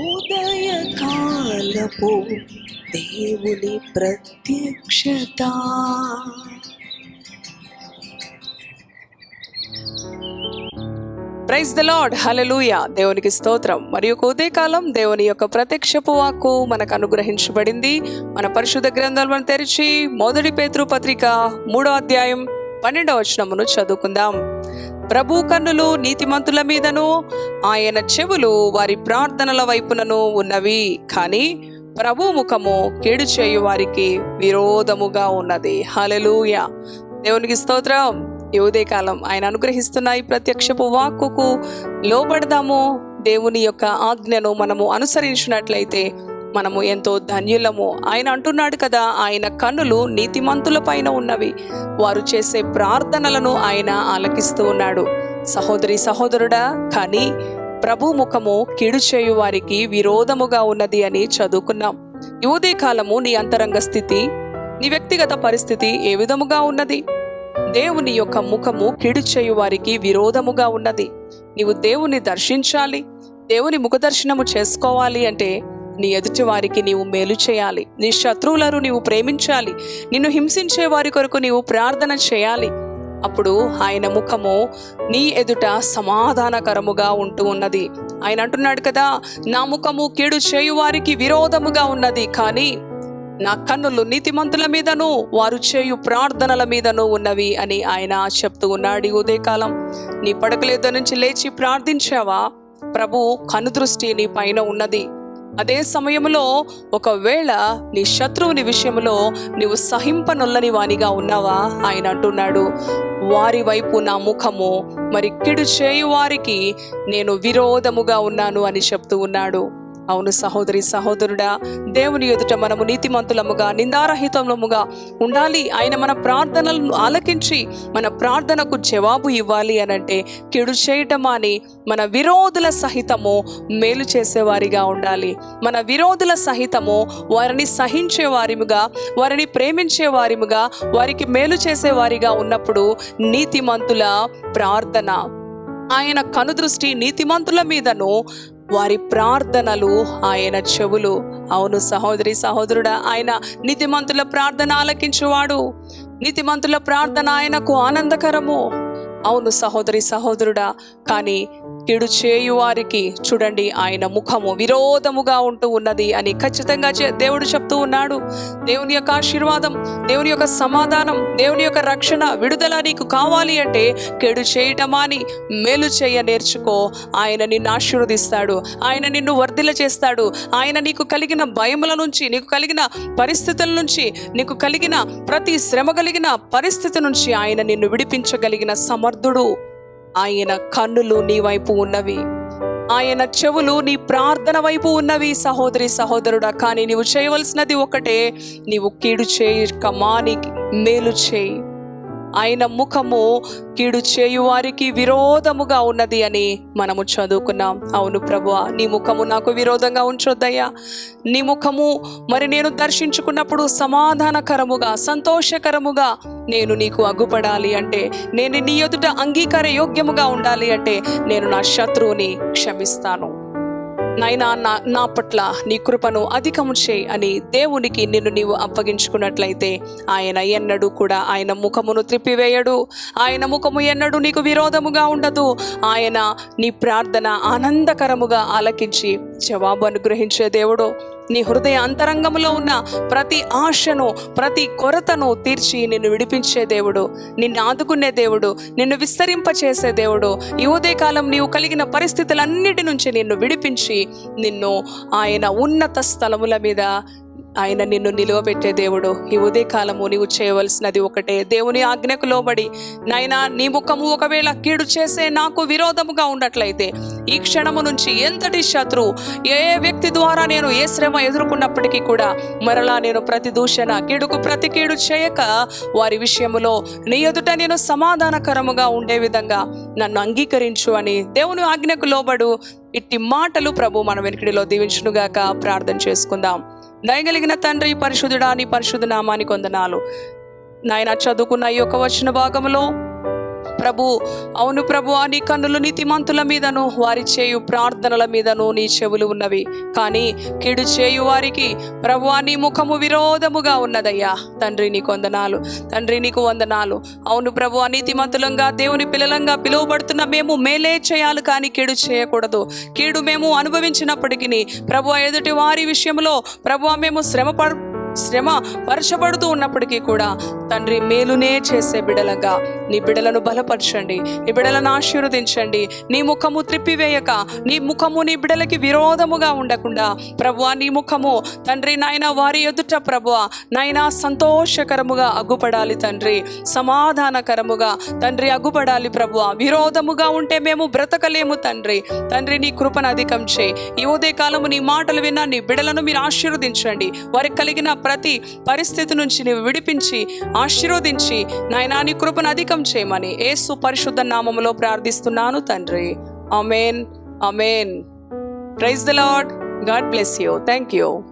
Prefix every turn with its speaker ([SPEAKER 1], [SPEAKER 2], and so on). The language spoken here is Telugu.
[SPEAKER 1] ఉదయకాలపు దేవుని ప్రత్యక్షత.
[SPEAKER 2] ప్రైజ్ ద లార్డ్ హలలుయ దేవునికి స్తోత్రం. మరియు ఉదయకాలం దేవుని యొక్క ప్రత్యక్షపు వాక్కు మనకు అనుగ్రహించబడింది. మన పరిశుద్ధ గ్రంథాలను తెరిచి మొదటి పేతృ పత్రిక మూడో అధ్యాయం పన్నెండవ వచనమును చదువుకుందాం. ప్రభు కన్నులు నీతిమంతుల మీదను ఆయన చెవులు వారి ప్రార్థనల వైపునను ఉన్నవి. కానీ ప్రభు ముఖము కీడు చేయు వారికి విరోధముగా ఉన్నది. హలలుయ దేవునికి స్తోత్రం. ఈ ఉదయకాలం ఆయన అనుగ్రహిస్తున్న ఈ ప్రత్యక్షపు వాక్కుకు లోబడదాము. దేవుని యొక్క ఆజ్ఞను మనము అనుసరించినట్లయితే మనము ఎంతో ధన్యులము. ఆయన అంటున్నాడు కదా ఆయన కన్నులు నీతిమంతుల పైన ఉన్నవి. వారు చేసే ప్రార్థనలను ఆయన ఆలకిస్తూ ఉన్నాడు. సహోదరి సహోదరుడా కానీ ప్రభు ముఖము కీడు చేయు వారికి విరోధముగా ఉన్నది అని చదువుకున్నాం. యువదే కాలము నీ అంతరంగ స్థితి నీ వ్యక్తిగత పరిస్థితి ఏ విధముగా ఉన్నది? దేవుని యొక్క ముఖము కిడు చేయు వారికి విరోధముగా ఉన్నది. నీవు దేవుని దర్శించాలి దేవుని ముఖదర్శనము చేసుకోవాలి అంటే నీ ఎదుటి వారికి నీవు మేలు చేయాలి. నీ శత్రువులను నీవు ప్రేమించాలి. నిన్ను హింసించే వారి కొరకు నీవు ప్రార్థన చేయాలి. అప్పుడు ఆయన ముఖము నీ ఎదుట సమాధానకరముగా ఉంటూ ఉన్నది. ఆయన అంటున్నాడు కదా నా ముఖము కీడు చేయు వారికి విరోధముగా ఉన్నది. కానీ నా కన్నులు నీతిమంతుల మీదను వారు చేయు ప్రార్థనల మీదను ఉన్నవి అని ఆయన చెప్తూ ఉన్నాడు ఉదయకాలం. నీ పడకలేద నుంచి లేచి ప్రార్థించావా? ప్రభు కనుదృష్టి నీ పైన ఉన్నది. అదే సమయంలో ఒకవేళ నీ శత్రువుని విషయంలో నీవు సహింపనొల్లని వానిగా ఉన్నావా? ఆయన అంటున్నాడు. వారి వైపు నా ముఖము మరి కిడు చేయు వారికి నేను విరోధముగా ఉన్నాను అని చెప్తూ ఉన్నాడు. అవును సహోదరి సహోదరుడా దేవుని ఎదుట మనము నీతిమంతులముగా నిందారహితముగా ఉండాలి. ఆయన మన ప్రార్థనలను ఆలకించి మన ప్రార్థనకు జవాబు ఇవ్వాలి అనంటే కెడు చేయటమా అని మన విరోధుల సహితము మేలు చేసేవారిగా ఉండాలి. మన విరోధుల సహితము వారిని సహించే వారిముగా వారిని ప్రేమించే వారిముగా వారికి మేలు చేసేవారిగా ఉన్నప్పుడు నీతిమంతుల ప్రార్థన. ఆయన కనుదృష్టి నీతిమంతుల మీదను వారి ప్రార్థనలు ఆయన చెవులు. అవును సహోదరి సహోదరుడా ఆయన నీతిమంతుల ప్రార్థన ఆలకించువాడు. నీతిమంతుల ప్రార్థన ఆయనకు ఆనందకరము. అవును సహోదరి సహోదరుడా కానీ కీడు చేయు వారికి. చూడండి ఆయన ముఖము విరోధముగా ఉంటూ ఉన్నది అని ఖచ్చితంగా దేవుడు చెప్తూ ఉన్నాడు. దేవుని యొక్క ఆశీర్వాదం దేవుని యొక్క సమాధానం దేవుని యొక్క రక్షణ విడుదల నీకు కావాలి అంటే కేడు చేయటమాని మేలు చేయ నేర్చుకో. ఆయన నిన్ను ఆశీర్వదిస్తాడు. ఆయన నిన్ను వర్ధిల చేస్తాడు. ఆయన నీకు కలిగిన భయముల నుంచి నీకు కలిగిన పరిస్థితుల నుంచి నీకు కలిగిన ప్రతి శ్రమ కలిగిన పరిస్థితి నుంచి ఆయన నిన్ను విడిపించగలిగిన సమర్థుడు. ఆయన కన్నులు నీ వైపు ఉన్నవి. ఆయన చెవులు నీ ప్రార్థన వైపు ఉన్నవి. సహోదరి సహోదరుడా కానీ నీవు చేయవలసినది ఒకటే. నీవు కీడు చేయక మాని మేలు చేయి. ఆయన ముఖము కీడు చేయు వారికి విరోధముగా ఉన్నది అని మనము చదువుకున్నాం. అవును ప్రభు నీ ముఖము నాకు విరోధంగా ఉంచొద్దయ్యా. నీ ముఖము మరి నేను దర్శించుకున్నప్పుడు సమాధానకరముగా సంతోషకరముగా నేను నీకు అగ్గుపడాలి అంటే నేను నీ ఎదుట అంగీకార యోగ్యముగా ఉండాలి అంటే నేను నా శత్రువుని క్షమిస్తాను. నైనా నా నా పట్ల నీ కృపను అధికము చేయి అని దేవునికి నిన్ను నీవు అప్పగించుకున్నట్లయితే ఆయన ఎన్నడూ కూడా ఆయన ముఖమును త్రిప్పివేయడు. ఆయన ముఖము ఎన్నడూ నీకు విరోధముగా ఉండదు. ఆయన నీ ప్రార్థన ఆనందకరముగా ఆలకించి జవాబు అనుగ్రహించే దేవుడు. నీ హృదయ అంతరంగంలో ఉన్న ప్రతి ఆశను ప్రతి కొరతను తీర్చి నిన్ను విడిపించే దేవుడు నిన్ను ఆదుకునే దేవుడు నిన్ను విస్తరింపచేసే దేవుడు. ఈ ఉదయకాలం నీవు కలిగిన పరిస్థితులన్నిటి నుంచి నిన్ను విడిపించి నిన్ను ఆయన ఉన్నత స్థలముల మీద ఆయన నిన్ను నిలువబెట్టే దేవుడు. ఈ ఉదయకాలము నీవు చేయవలసినది ఒకటే. దేవుని ఆజ్ఞకు లోబడి నాయనా నీ ముఖము ఒకవేళ కీడు చేసే నాకు విరోధముగా ఉన్నట్లయితే ఈ క్షణము నుంచి ఎంతటి శత్రు ఏ వ్యక్తి ద్వారా నేను ఏ శ్రమ ఎదుర్కొన్నప్పటికీ కూడా మరలా నేను ప్రతి దూషణ కీడుకు ప్రతి కీడు చేయక వారి విషయములో నీ ఎదుట నేను సమాధానకరముగా ఉండే విధంగా నన్ను అంగీకరించు అని దేవుని ఆజ్ఞకు లోబడు ఇట్టి మాటలు ప్రభు మన వెనుకడిలో దీవించునుగాక. ప్రార్థన చేసుకుందాం. దయగలిగిన తండ్రి పరిశుద్ధుడా నీ పరిశుద్ధ నామానికి వందనాలు నాయన చదువుకున్న ఈ యొక్క వచ్చిన భాగంలో ప్రభు. అవును ప్రభు నీ కన్నులు నీతిమంతుల మీదను వారి చేయు ప్రార్థనల మీదను నీ చెవులు ఉన్నవి. కానీ కీడు చేయు వారికి ప్రభు నీ ముఖము విరోధముగా ఉన్నదయ్యా. తండ్రి నీకు వందనాలు. తండ్రి నీకు వందనాలు. అవును ప్రభు నీతిమంతులంగా దేవుని పిల్లలంగా పిలువబడుతున్న మేము మేలే చేయాలి కానీ కీడు చేయకూడదు. కీడు మేము అనుభవించినప్పటికీ ప్రభు ఎదుటి వారి విషయంలో ప్రభు మేము శ్రమ శ్రమ పరచబడుతూ ఉన్నప్పటికీ కూడా తండ్రి మేలునే చేసే బిడలగా నీ బిడలను బలపరచండి నీ బిడలను ఆశీర్వదించండి. నీ ముఖము త్రిప్పివేయక నీ ముఖము నీ బిడలకి విరోధముగా ఉండకుండా ప్రభువా నీ ముఖము తండ్రి నాయన వారి ఎదుట ప్రభువా నాయన సంతోషకరముగా అగ్గుపడాలి తండ్రి సమాధానకరముగా తండ్రి అగ్గుపడాలి ప్రభువా. విరోధముగా ఉంటే మేము బ్రతకలేము తండ్రి. తండ్రి నీ కృపను అధికం చేయి. ఈ ఉదయ కాలము నీ మాటలు విన్నా నీ బిడలను మీరు ఆశీర్వదించండి. వారికి కలిగిన ప్రతి పరిస్థితి నుంచి నీవు విడిపించి ఆశీర్వదించి నాయనా నీ కృపను అధికం చేయమని ఏ సుపరిశుద్ధ నామములో ప్రార్థిస్తున్నాను తండ్రి. Amen amen praise the Lord God bless you. Thank you